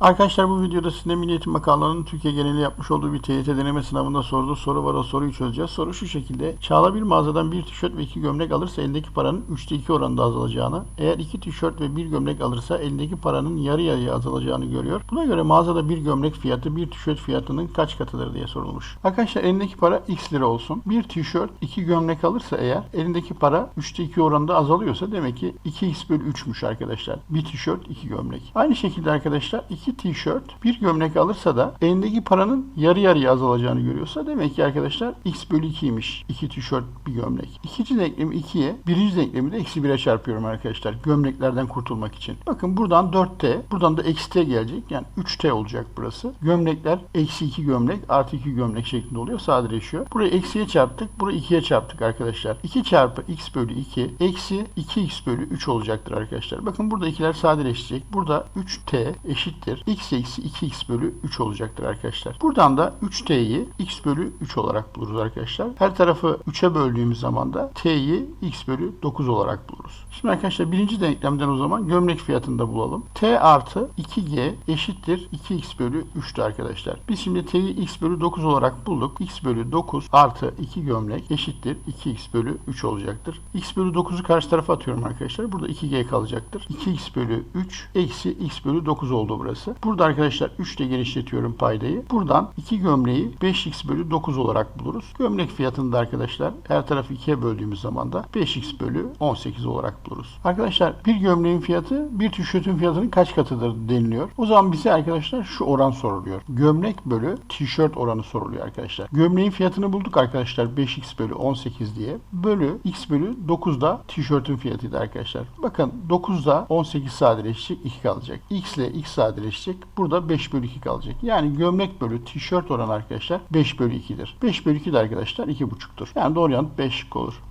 Arkadaşlar bu videoda size Milli Eğitim Bakanlığı'nın Türkiye geneli yapmış olduğu bir TYT deneme sınavında sorduğu soru var. O soruyu çözeceğiz. Soru şu şekilde. Çağla bir mağazadan bir tişört ve iki gömlek alırsa elindeki paranın 3'te 2 oranında azalacağını, eğer iki tişört ve bir gömlek alırsa elindeki paranın yarı yarıya azalacağını görüyor. Buna göre mağazada bir gömlek fiyatı bir tişört fiyatının kaç katıdır diye sorulmuş. Arkadaşlar elindeki para x lira olsun. Bir tişört, iki gömlek alırsa eğer elindeki para 3'te 2 oranında azalıyorsa demek ki 2x bölü 3'müş arkadaşlar. Bir tişört, iki gömlek. Aynı şekilde arkadaşlar iki tişört, bir gömlek alırsa da elindeki paranın yarı yarıya azalacağını görüyorsa demek ki arkadaşlar x bölü 2'ymiş. İki tişört, bir gömlek. İkinci denklemi 2'ye, birinci denklemi de eksi 1'e çarpıyorum arkadaşlar. Gömleklerden kurtulmak için. Bakın buradan 4t, buradan da eksi t gelecek. Yani 3t olacak burası. Gömlekler eksi 2 gömlek artı 2 gömlek şeklinde oluyor. Sadeleşiyor. Burayı eksiye çarptık. Burayı 2'ye çarptık arkadaşlar. 2 çarpı x bölü 2 eksi 2x bölü 3 olacaktır arkadaşlar. Bakın burada ikiler sadeleşecek. Burada 3t eşittir. X eksi 2x bölü 3 olacaktır arkadaşlar. Buradan da 3t'yi x bölü 3 olarak buluruz arkadaşlar. Her tarafı 3'e böldüğümüz zaman da t'yi x bölü 9 olarak buluruz. Şimdi arkadaşlar birinci denklemden o zaman gömlek fiyatını da bulalım. t artı 2g eşittir 2x bölü 3'tü arkadaşlar. Biz şimdi t'yi x bölü 9 olarak bulduk. x bölü 9 artı 2 gömlek eşittir 2x bölü 3 olacaktır. x bölü 9'u karşı tarafa atıyorum arkadaşlar. Burada 2g kalacaktır. 2x bölü 3 eksi x bölü 9 oldu burası. Burada arkadaşlar 3 ile genişletiyorum paydayı. Buradan 2 gömleği 5x bölü 9 olarak buluruz. Gömlek fiyatını da arkadaşlar her tarafı 2'ye böldüğümüz zaman da 5x bölü 18 olarak buluruz. Arkadaşlar bir gömleğin fiyatı bir tişörtün fiyatının kaç katıdır deniliyor. O zaman bize arkadaşlar şu oran soruluyor. Gömlek bölü tişört oranı soruluyor arkadaşlar. Gömleğin fiyatını bulduk arkadaşlar 5x bölü 18 diye. Bölü x bölü 9 da tişörtün fiyatıydı arkadaşlar. Bakın 9'da 18 sadeleşecek 2 kalacak. x ile x sadeleşecek. Burada 5 bölü 2 kalacak. Yani gömlek bölü tişört oranı arkadaşlar 5 bölü 2'dir. 5 bölü 2 de arkadaşlar 2,5'tur. Yani doğru yanıt 5 şık olur.